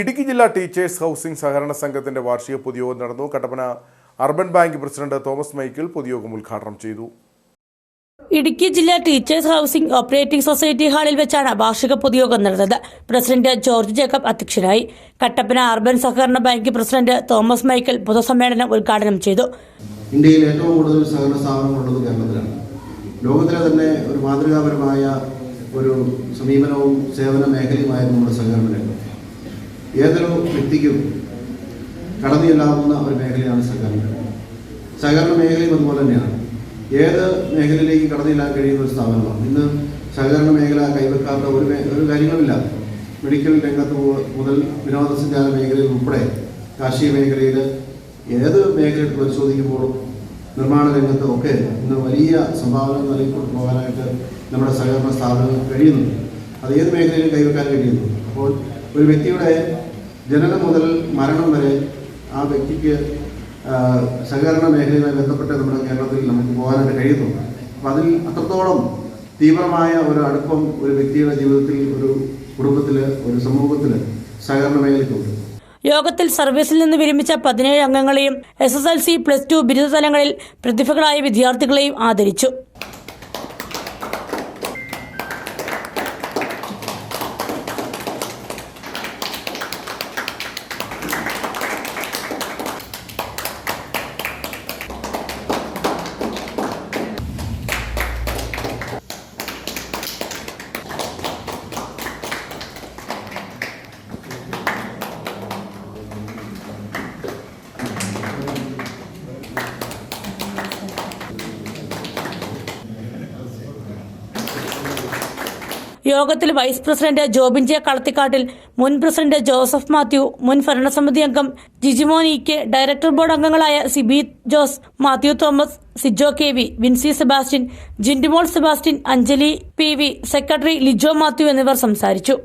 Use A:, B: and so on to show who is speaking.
A: ഇടുക്കി ജില്ലാ teachers housing സഹകരണ സംഘത്തിന്റെ വാർഷിക പൊതുയോഗം നടന്നു. Kattappana urban bank president Thomas Michael പൊതുയോഗം ഉദ്ഘാടനം ചെയ്തു.
B: ഇടുക്കി ജില്ലാ ടീച്ചേഴ്സ് ഹൗസിംഗ് ഓപ്പറേറ്റിംഗ് സൊസൈറ്റി ഹാളിൽ വെച്ചാണ് വാർഷിക പൊതുയോഗം നടന്നത്. പ്രസിഡന്റ് ജോർജ് ജേക്കബ് അധ്യക്ഷനായി കട്ടപ്പന അർബൻ സഹകരണ ബാങ്ക് പ്രസിഡന്റ് തോമസ് മൈക്കിൾ പൊതുസമ്മേളനം ഉദ്ഘാടനം ചെയ്തു.
C: ഇന്ത്യയിൽ ഏറ്റവും കൂടുതൽ സഹകരണ സ്ഥാപനങ്ങളുള്ളത് കേരളത്തിലാണ്. ലോകത്തിലെ തന്നെ ഒരു മാതൃകാപരമായ ഒരു സമീപനവും സേവന മേഖലയുമായിരുന്നു നമ്മുടെ സഹകരണ രംഗം. ഏതൊരു വ്യക്തിക്കും കടന്നു ചെല്ലാവുന്ന ഒരു മേഖലയാണ് സഹകരണം സഹകരണ മേഖലയും അതുപോലെ തന്നെയാണ്. ഏത് മേഖലയിലേക്ക് കടന്നു ചെല്ലാൻ കഴിയുന്ന ഒരു സ്ഥാപനമാണ്. ഇന്ന് സഹകരണ മേഖല കൈവെക്കാത്ത ഒരു ഒരു കാര്യങ്ങളുമില്ല. മെഡിക്കൽ രംഗത്ത് മുതൽ വിനോദസഞ്ചാര മേഖലയിൽ ഉൾപ്പെടെ കാർഷിക മേഖലയിൽ ഏത് മേഖലയിൽ പരിശോധിക്കുമ്പോഴും നിർമ്മാണ രംഗത്തും ഒക്കെ ഇന്ന് വലിയ സംഭാവന നൽകിക്കൊണ്ട് പോകാനായിട്ട് നമ്മുടെ സഹകരണ സ്ഥാപനങ്ങൾ കഴിയുന്നുണ്ട്. അത് ഏത് മേഖലയിലും കൈവെക്കാൻ കഴിയുന്നു അപ്പോൾ ഒരു വ്യക്തിയുടെ ജനനം മുതൽ മരണം വരെ ആ വ്യക്തിക്ക് സഹകരണ മേഖലയുമായി ബന്ധപ്പെട്ട് നമ്മുടെ കേരളത്തിൽ നമുക്ക് പോകാനായിട്ട് കഴിയുന്നുണ്ട്. അപ്പം അതിൽ അത്രത്തോളം തീവ്രമായ ഒരു അടുപ്പം ഒരു വ്യക്തിയുടെ ജീവിതത്തിൽ ഒരു കുടുംബത്തിൽ ഒരു സമൂഹത്തിൽ സഹകരണ മേഖലയ്ക്കുണ്ട്
B: യോഗത്തിൽ സർവീസിൽ നിന്ന് വിരമിച്ച പതിനേഴ് അംഗങ്ങളെയും S S L C plus two ബിരുദതലങ്ങളിൽ പ്രതിഭകളായ വിദ്യാർത്ഥികളെയും ആദരിച്ചു. യോഗത്തിൽ vice president Jobin J Kalathikkattil മുൻ പ്രസിഡന്റ് ജോസഫ് മാത്യു മുൻ ഭരണസമിതി അംഗം Jijimon E K director board അംഗങ്ങളായ Sibi Jose Mathew Thomas Sijo K V Vincy Sebastian Jindimol Sebastian Anjali P V secretary Lijo Mathew എന്നിവർ സംസാരിച്ചു.